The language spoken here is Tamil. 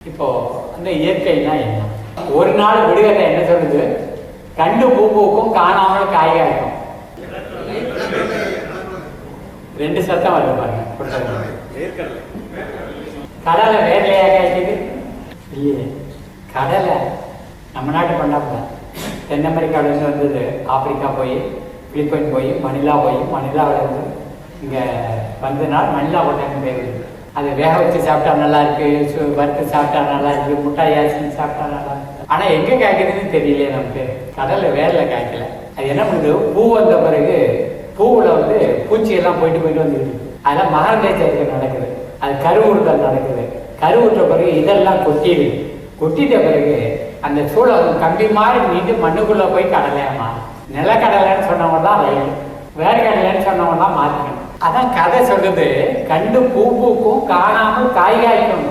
இப்போ அந்த இயற்கைனா என்ன? ஒரு நாள் விடுகதை என்ன சொல்லுது? கண்டு பூ பூக்கும் காணாமல் காய் காய்க்கும் ரெண்டு சத்தம் வருது பாருங்க கடலை வேர்லையா காய்க்குது? இல்லையே. கடலை நம்ம நாட்டு பண்ணாப்புல தென் அமெரிக்காவிலேருந்து வந்தது ஆப்பிரிக்கா போய் பிலிப்பைன் போய் மணிலா போய் மணிலாவிலேருந்து இங்கே நாள் மணிலா போட்டாங்க பேர் இருக்கு. அது வேக வச்சு சாப்பிட்டா நல்லா இருக்கு வறுத்து சாப்பிட்டா நல்லா இருக்கு முட்டாய் அரிசி சாப்பிட்டா நல்லா இருக்கு. ஆனா எங்க காய்க்குதுன்னு தெரியலையே நமக்கு. கடலை வேர்ல காய்க்கல. அது என்ன பண்ணுது? பூ வந்த பிறகு பூவில் வந்து பூச்சி எல்லாம் போயிட்டு போயிட்டு வந்துருக்கு அதெல்லாம் மகரந்த சேர்க்கை நடக்குது. அது கருவுறுதல் நடக்குது. கருவுற்ற பிறகு இதெல்லாம் கொட்டிடுது. கொட்டிட்ட பிறகு அந்த சூழல் கம்பி மாதிரி நீண்டு மண்ணுக்குள்ள போய் கடலையாமா நிலக்கடலைன்னு சொன்னவங்க தான் ரைட் வேற கடலைன்னு சொன்னவங்க தான் மாற்றிக்கணும் அதான் கதை சொல்லுது கண்டு பூ பூக்கும் காணாமல் காய் காய்க்கும்